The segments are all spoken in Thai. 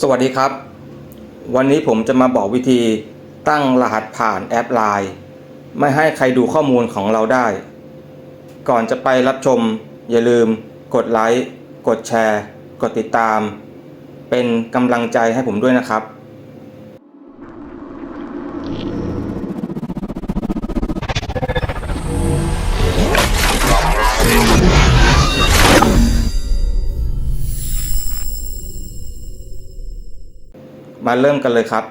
สวัสดีครับ วันนี้ผมจะมาบอกวิธีตั้งรหัสผ่านแอป Line ไม่ให้ใครดูข้อมูลของเราได้ ก่อนจะไปรับชม อย่าลืม กดไลค์ กดแชร์ กดติดตาม เป็นกำลังใจให้ผมด้วยนะครับ มาเริ่มกันเลยครับ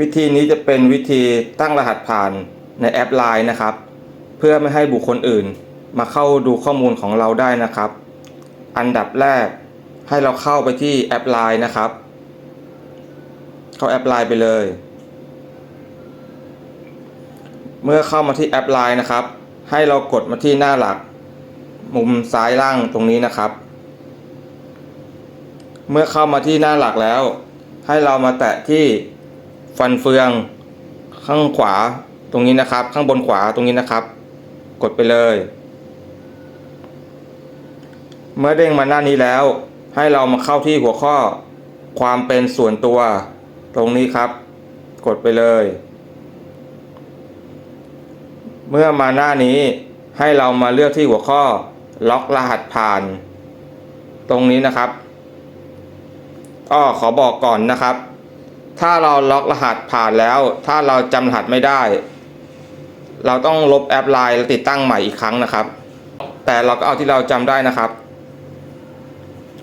วิธีนี้จะเป็นวิธีตั้งรหัสผ่านในแอป Line นะครับ เพื่อไม่ให้บุคคลอื่นมาเข้าดูข้อมูลของเราได้นะครับ อันดับแรกให้เราเข้าไปที่แอป Line นะครับ เข้าแอป Line ไปเลย เมื่อเข้ามาที่แอป Line นะครับ ให้เรากดมาที่หน้าหลัก มุมซ้ายล่างตรงนี้นะครับ เมื่อเข้ามาที่หน้าหลักแล้ว ให้เรามาแตะที่ฟันเฟืองข้างขวาตรงนี้นะครับ ข้างบนขวาตรงนี้นะครับ กดไปเลย เมื่อเด้งมาหน้านี้แล้ว ให้เรามาเข้าที่หัวข้อความเป็นส่วนตัว ตรงนี้ครับ กดไปเลย เมื่อมาหน้านี้ให้เรามาเลือกที่หัวข้อ ล็อกรหัสผ่าน ตรงนี้นะครับ อ้อขอบอกก่อนนะครับ ถ้าเราล็อกรหัสผ่านแล้ว ถ้าเราจำรหัสไม่ได้ เราต้องลบแอปไลน์แล้วติดตั้งใหม่อีกครั้งนะครับ แต่เราก็เอาที่เราจำได้นะครับ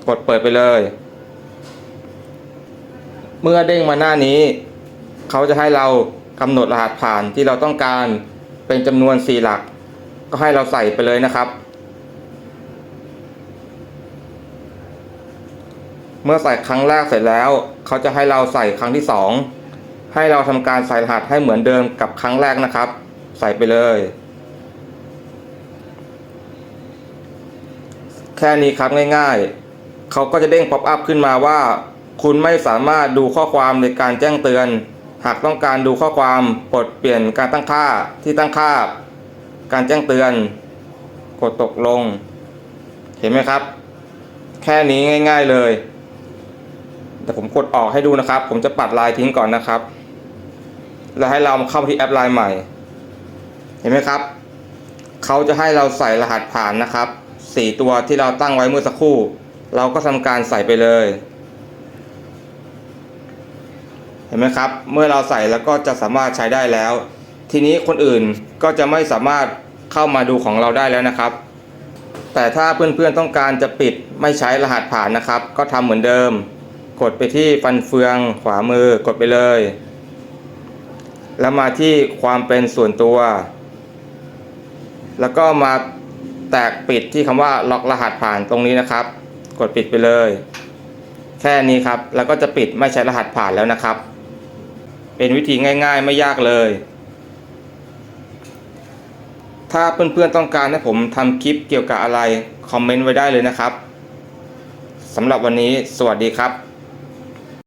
กดเปิดไปเลย เมื่อเด้งมาหน้านี้ เขาจะให้เรากำหนดรหัสผ่านที่เราต้องการเป็นจำนวน4หลัก ก็ให้เราใส่ไปเลยนะครับ เมื่อใส่ครั้งแรกเสร็จแล้ว เขาจะให้เราใส่ครั้งที่สองให้เราทำการใส่รหัสให้เหมือนเดิมกับครั้งแรกนะครับ ใส่ไปเลย แค่นี้ครับง่ายๆ เขาก็จะเด้งป๊อปอัพขึ้นมาว่า คุณไม่สามารถดูข้อความในการแจ้งเตือน หากต้องการดูข้อความกดเปลี่ยนการตั้งค่าที่ตั้งค่า การแจ้งเตือน กดตกลง เห็นไหมครับ แค่นี้ง่าย ๆเลย แต่ผมกดออกให้ดูนะครับ ผมจะปัดลน์ทิ้งก่อนนะครับ แล้วให้เราเข้าที่แอปไลน์ใหม่ เห็นไหมครับ เขาจะให้เราใส่รหัสผ่านนะครับสี่ตัวที่เราตั้งไว้เมื่อสักครู่ เราก็ทำการใส่ไปเลย เห็นไหมครับ เมื่อเราใส่แล้วก็จะสามารถใช้ได้แล้ว ทีนี้คนอื่นก็จะไม่สามารถเข้ามาดูของเราได้แล้วนะครับ แต่ถ้าเพื่อนๆต้องการจะปิดไม่ใช้รหัสผ่านนะครับ ก็ทำเหมือนเดิม กดไปที่ฟันเฟืองขวามือกดไปเลย แล้วมาที่ความเป็นส่วนตัว แล้วก็มาแตกปิดที่คำว่าล็อกรหัสผ่านตรงนี้นะครับ กดปิดไปเลย แค่นี้ครับ แล้วก็จะปิดไม่ใช้รหัสผ่านแล้วนะครับ เป็นวิธีง่ายๆไม่ยากเลย ถ้าเพื่อนๆต้องการให้ผมทำคลิปเกี่ยวกับอะไร คอมเมนต์ไว้ได้เลยนะครับสำหรับวันนี้สวัสดีครับ